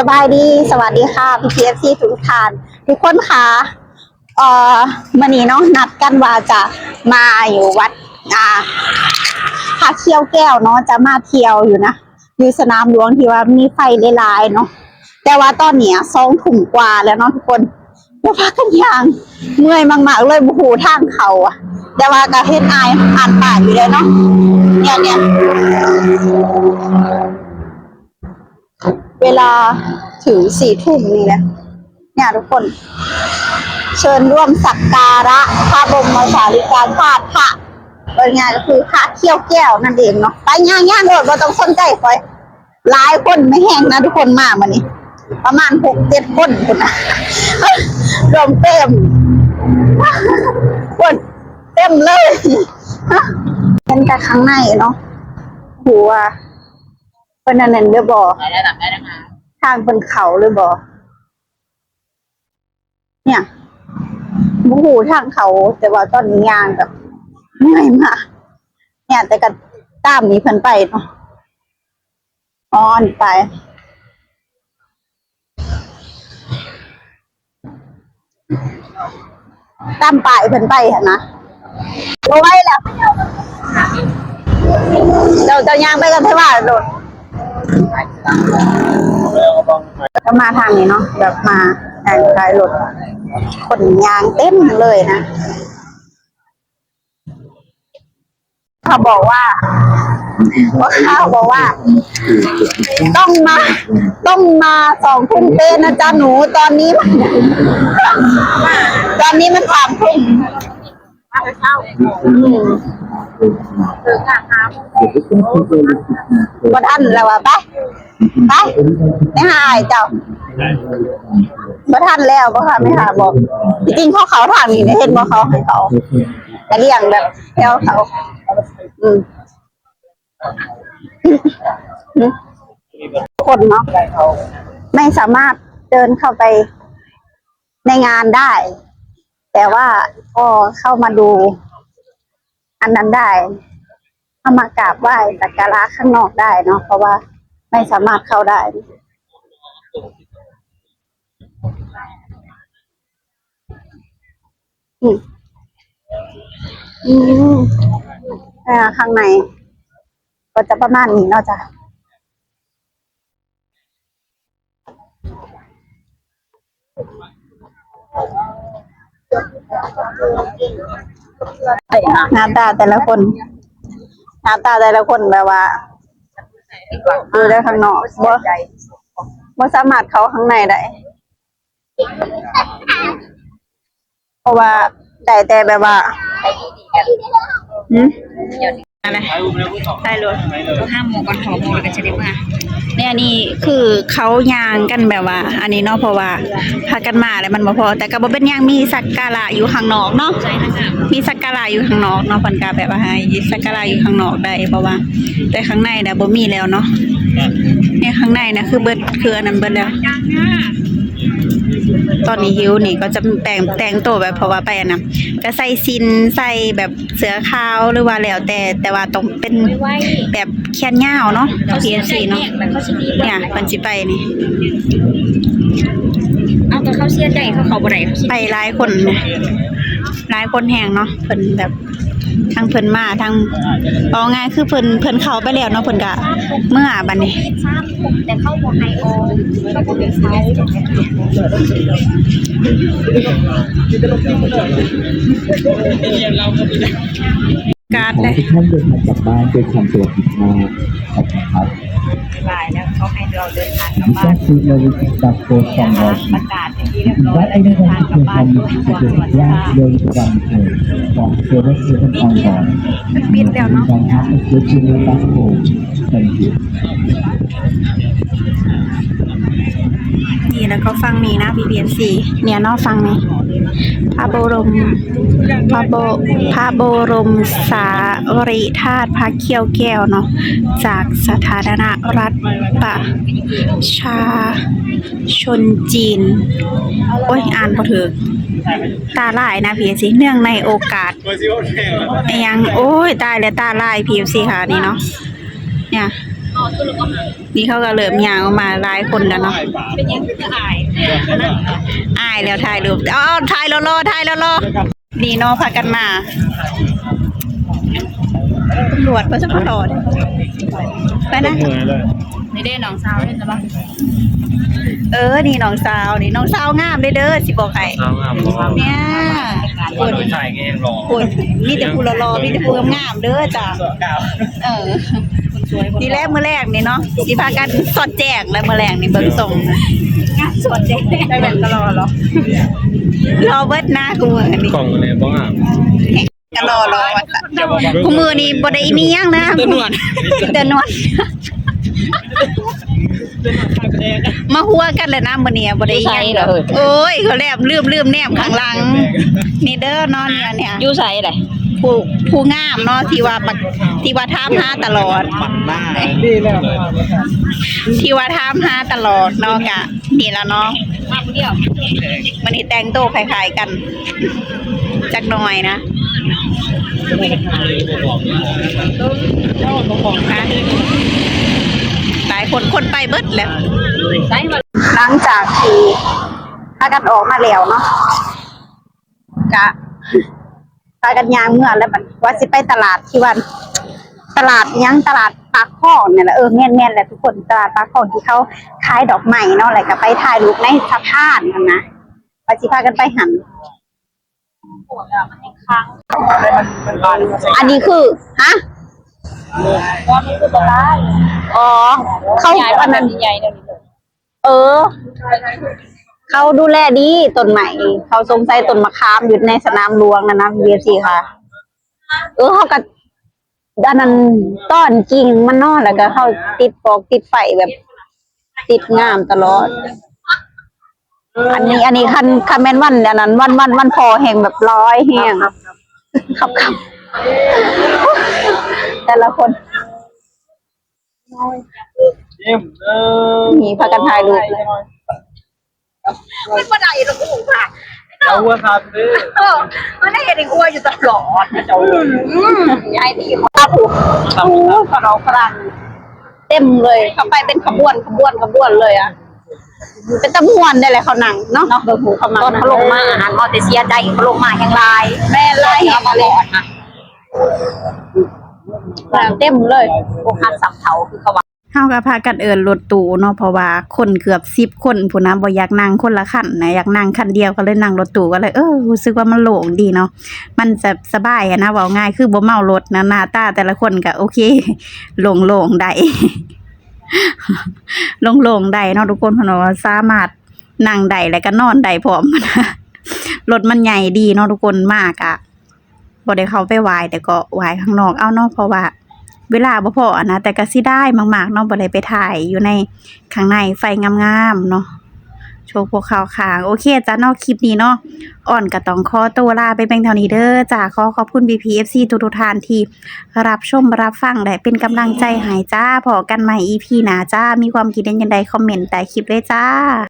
สบายดีสวัสดีค่ะพี่พีเอฟซีทุกท่านทุกคนค่ะเอ่อมันนี้เนาะนัดกันว่าจะมาอยู่วัด อ่าพาเที่ยวแก้วเนาะจะมาเที่ยวอยู่นะอยู่สนามหลวงที่ว่ามีไฟหลายๆเนาะแต่ว่าตอนเนี้ยสองถุงกว่าแล้วเนาะทุกคนเดี๋ยวพักกันยางเมื่อยมากๆเลยบูหูทางเขาอะแต่ว่าก็เฮ็ดอายอ่านป่านอยู่เลยเนาะเนี่ยเนี่ย เวลาถึงสี่ทุ่มนี่แหละเนี่ยทุกคน เชิญร่วมสักการะพระบรมสารีริกธาตุพระเป็นไงก็คือพระเขี้ยวแก้วนั่นเองเนาะไปย่างย่างๆโดดเราต้องสนใจคอยหลายคนไม่แห้งนะทุกคนมามานี่ประมาณหกเจ็ดคนคนนะรวมเต็มคนเต็มเลยเป็นแต่ข้างในเนาะหัว เป็นอันนั้นเรียบอได้ระดับได้นะคะทางเป็นเขาเลยบอเนี่ยบูหูทางเขา แต่ว่าตอนนี้ยางแบบเหนื่อยมากเนี่ยแต่ก็ตามนี้เพิ่นไปเนาะอ๋อนี่ไปตามป่ายเพิ่นไปหั่นนะบ่ไหวแล้วเจ้าเจ้ายางไปกันเทว่าโดด ก็มาทางนี้เนาะแบบมาทางท้ายรถคนยางเต็มเลยนะ เขาบอกว่าว่าข้าวบอกว่า ต้องมาต้องมาสองทุ่มเป๊ะนะจ๊ะหนูตอนนี้ ตอนนี้มันสามทุ่ม มาไปเช่าอืมถึงอะครับบ่ทันแล้วว่ะไปไปไม่หายเจ้าบ่ทันแล้วบ่ค่ะไม่หาบอกจริงๆเขาเขาทางนี้เนี่ยเห็นบ่เขาให้เขาแต่เลี้ยงแบบแถวเขา อืมคนเนาะไม่สามารถเดินเข้าไปในงานได้ แต่ว่าก็เข้ามาดู อันนั้นได้เข้ามากราบไหว้สักการะข้างนอกได้เนาะเพราะว่าไม่สามารถเข้าได้ อืมอืมอ่าข้างใน ก็จะประมาณนี้เนาะจ้ะ หน้าตาแต่ละคน หน้าตาแต่ละคนแบบว่าดูได้ข้างนอกบ่บ่สามารถเขาข้างในได้เพราะว่าได้แต่แบบว่าหืม อะไรได้เลยต้องห้ามโมงก่อนหอมโมงแล้วก็จะได้มาเนี่ยนี่คือเขายางกันแบบว่า อันนี้เนาะเพราะว่าพากันมาแล้วมันบ่พอ แต่ก็บ่เป็นหยังมีสักการะอยู่ข้างนอกเนาะใช่นะคะมีสักการะอยู่ข้างนอกเนาะเพิ่นก็แบบว่าให้สักการะอยู่ข้างนอกได้เพราะว่า แต่ข้างในน่ะบ่มีแล้วเนาะเนี่ยข้างในน่ะคือเบิดคืออันนั้นเบิดแล้วยังอะ ตอนนี้ฮิวนี่ก็จะแต่งแต่งตัวแบบเพราะว่าไปอันนะก็ใส่ซินใส่แบบเสื้อขาวหรือว่าแล้วแต่แต่ว่าต้องเป็นไม่ไหวแบบแขนยาวเนาะเขาเสีย PFC ใจเนาะเนี่ยแต่เขาสิดีเนี่ยเพิ่นสิไปนี่ เอาแต่เขาเสียใจเขาเขาบ่ได้เขาสิไปหลายคนนะหลายคนแหงเนาะเพิ่นแบบทางเพิ่นมาทางเอาง่ายคือเพิ่นเพิ่นเข้าไปแล้วเนาะเพิ่นก็เมื่อบัดนี้ทราบแต่เขาบ่ให้ออกเขาบ่ให้ใช้ การ์ดขอเลยทุกท่านเดินทางกลับบ้านด้วยความสวัสดิภาพขอบคุณครับบายแล้วเขาให้เราเดินทางกลับ This บ้าน is the Olympic Passport นะ from คะ Washington. ประกาศเป็นที่เรียบร้อย That แล้วเดิน identity ทางกลับ can บ้าน come ด้วย with ความสวัส the ดิภา last พ day from here from seven seven onward. มันปิดแล้วเนาะ You can have a virtual passport. Thank you. นี่ แล้วก็ฟังนี้นะ PPNC เนี่ยเนาะฟังนี้พระบรมพระบพระบรมสารีธาตุพระเขี้ยวแก้วเนาะจากสาธารณรัฐประชาชนจีน โอ้ยอ่านพอถือตาลายนะ PFC เนื่องในโอกาสไอ้ยังโอ้ยตายแล้วตาลาย PFC ค่ะนี่เนาะเนี่ย นี่เขาก็เริ่มยางออกมาหลายคนแล้วเนาะเป็นยังคืออายอายแล้วถ่ายรูปอ๋อถ่ายรอๆถ่ายรอๆนี่เนาะพากันมาตำรวจมาสักตอดไปนะนี่ได้น้องสาวเล่นหรือเปล่าเออ นี่น้องสาว นี่น้องสาวงามเด้อเด้อสิบอกให้สาวงามเพราะว่าเนี่ยคนผู้ชายก็ยังรอคุณมีแต่ผู้รอๆมีแต่ผู้งามๆเด้อจ้ะเออ ทีแรกมื้อแรกนี่เนาะสิพากันสอดแจกแล้วมื้อแรกนี่เบิ่งส่งสอดแจกได้แบบตลอดเหรอรอเบิดหน้ากูมื้อนี้กล่องอะไรบ้างอะก็รอรอว่าซะกูมือนี่บ่ได้มีหยังนะตัวนวดเดินนวดมาหัวกันเลยนะมื้อนี้บ่ได้หยังดอกโอ้ยเขาแลบลืมลืมแนมข้างหลังนี่เด้อเนาะเนี่ยเนี่ยอยู่ใส่เลย ผู้ผู้งามเนาะที่ว่าบักที่ว่าถามหาตลอด ปัดหน้าที่ว่าถามหาตลอดเนาะกะนี่แล้วเนาะมาคนเดียวมันนี่แต่งโต๊ะคล้ายๆกัน จักหน่อยนะฮะหลายคนคนไปเบิดแล้วใส่มาหลังจากที่พากันออกมาแล้วเนาะกะ พากันยางเมื่อแล้วมันว่าสิไปตลาดที่วัน ตลาดหยังตลาดปากคลองเนี่ยแหละเออแม่นๆแหละทุกคนตลาดปากคลองที่เขาขายดอกไม้เนาะอะไรก็ไปถ่ายรูปในสะพานนั่นนะว่าสิพากันไปหันอันนี้คือฮะว่ามันคือบ้านอ๋อ เขาใหญ่อับ้านนนั้นใหญ่เลยเออ เขาดูแลดีต้นใหม่ เขาสงสัยต้นมะขามอยู่ในสนามหลวงนะนะเบียซีค่ะ เออเขาก็ด้านนั้นต้อนจริงมันนอนแล้วก็เขาติดปอกติดไฟแบบ ติดงามตลอด อันนี้ อันนี้คันคันแมนวันอันนั้น วันวันวันพอแห่งแบบร้อยแห่งครับครับแต่ละคนยิ้มเออมีพากันถ่ายรูปเลย ไม่ประไดหรอกกูค่ะเอาวัวครับดื้อเออมันได้เห็นอ้วนอยู่ตลอดนะเจ้าอืมยายดีมากผูกโอ้ขนมฝรั่งเต็มเลยเขาไปเป็นขบวนขบวนขบวนเลยอะเป็นตะมวนได้เลยเขาหนังเนาะเบิ่งหูเขามาตอนเขาลงมาอาหารมอเตเซียใจเขาลงมาแห่งลายแม่ไล่แหงเลยเต็มเลยพวกคันสับเถาคือเขาว่า เฮาก็พากันเอิ้นรถตู้เนาะเพราะว่าคนเกือบ10คนผู้นะบ่อยากนั่งคนละคันนะอยากนั่งคันเดียวก็เลยนั่งรถตู้ก็เลยเออรู้สึกว่ามันโล่งดีเนาะมันจะสบายอะนะเว้าง่ายคือบ่เมารถนะหน้าตาแต่ละคนก็โอเคโล่งๆได้โล่งๆได้เนาะทุกคนเพราะว่าสามารถนั่งได้แล้วก็นอนได้พร้อมนะรถมันใหญ่ดีเนาะทุกคนมากอะบ่ได้เข้าไปไหว้แต่ก็ไหว้ข้างนอกเอาเนาะเพราะว่า เวลาบ่พอนะแต่ก็สิได้มากๆเนาะบ่ได้ไปถ่ายอยู่ในข้างในไฟงามๆเนาะโชว์พวกขาวขางโอเคจ้ะเนาะคลิปนี้เนาะอ่อนก็ต้องขอตัวลาไปเพียงเท่านี้เด้อจ้าขอขอบคุณ BPFC ทุกๆท่านที่รับชมรับฟังและเป็นกำลังใจให้จ้าพอกันใหม่ EP หนาจ้า มีความคิดเห็นจังใดคอมเมนต์ใต้คลิปเลยจ้า